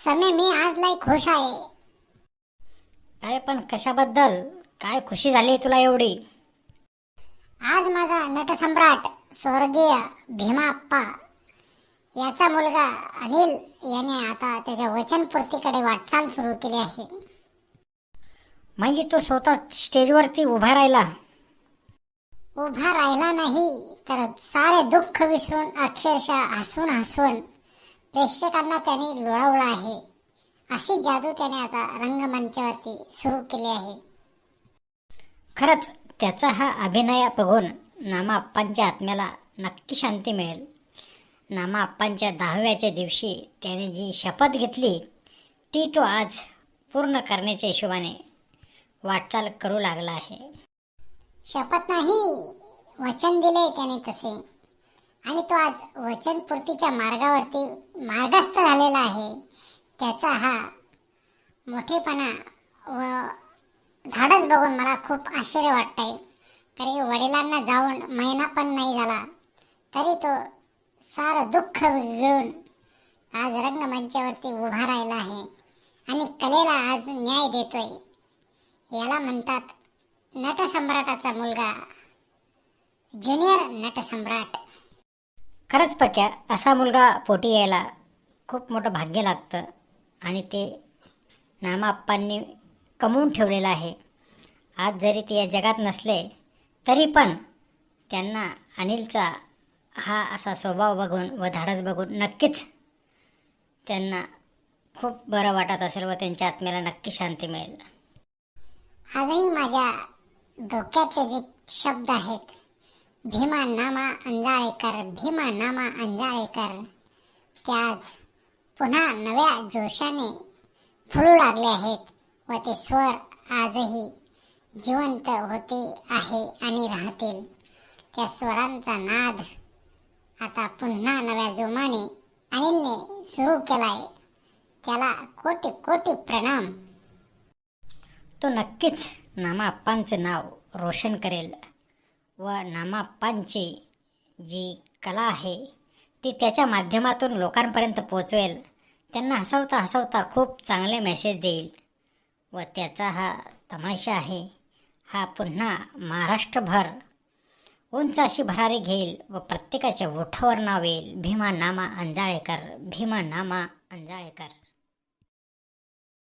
समय मी आज लय खुश आहे अरे पण कशाबद्दल? काय खुशी झाली तुला एवढी? आज माझा नटसम्राट स्वर्गीय भीमाप्पा याचा मुलगा अनिल याने आता त्याच्या वचनपूर्तीकडे वाटचाल सुरू केली आहे. म्हणजे तो स्वतः स्टेजवरती उभा राहिला? उभा राहिला नाही तर सारे दुःख विसरून अक्षरशः हसून हसून प्रेक्षकांना त्याने लोळवलं आहे. अशी जादू त्याने आता रंगमंचावरती सुरू केली आहे. खरंच त्याचा हा अभिनय बघून नामा आप्पांच्या आत्म्याला नक्की शांती मिळेल. नामा आप्पांच्या दहाव्याच्या दिवशी त्याने जी शपथ घेतली ती तो आज पूर्ण करण्याच्या हिशोबाने वाटचाल करू लागला आहे. शपथ नाही वचन दिले त्याने तसे. आणि तो आज वचनपूर्तीच्या मार्गावरती मार्गस्थ झालेला आहे. त्याचा हा मोठेपणा व धाडस बघून मला खूप आश्चर्य वाटतंय. तरी वडिलांना जाऊन महिना पण नाही झाला तरी तो सारं दुःख गिळून आज रंगमंचावरती उभा राहिला आहे आणि कलेला आज न्याय देतोय. याला म्हणतात नटसम्राटाचा मुलगा ज्युनियर नटसम्राट. खरंच पक्या असा मुलगा पोटी यायला खूप मोठं भाग्य लागतं. आणि ते नामाप्पांनी कमवून ठेवलेलं आहे. आज जरी ते या जगात नसले तरी पण त्यांना अनिलचा हा असा स्वभाव बघून व धाडस बघून नक्कीच त्यांना खूप बरं वाटत असेल व त्यांच्या आत्म्याला नक्की शांती मिळेल. आजही माझ्या डोक्यातले जे शब्द आहेत भीमा नामा अंजाळेकर भीमा नामा अंजाळेकर. ते आज पुन्हा नव्या जोशाने फुलू लागले आहेत व ते स्वर आजही जिवंत होते आहे आणि राहतील. त्या स्वरांचा नाद आता पुन्हा नव्या जोमाने अनिलने सुरू केलाय. त्याला कोटी कोटी प्रणाम. तो नक्कीच नामा नाव रोशन करेल. व नामाप्पांची जी कला आहे ती त्याच्या माध्यमातून लोकांपर्यंत पोचवेल. त्यांना हसवता हसवता खूप चांगले मेसेज देईल. व त्याचा हा तमाशा आहे हा पुन्हा महाराष्ट्रभर उंच अशी भरारी घेईल व प्रत्येकाच्या ओठावर नाव येईल भीमा नामा अंजाळेकर भीमा नामा अंजाळेकर.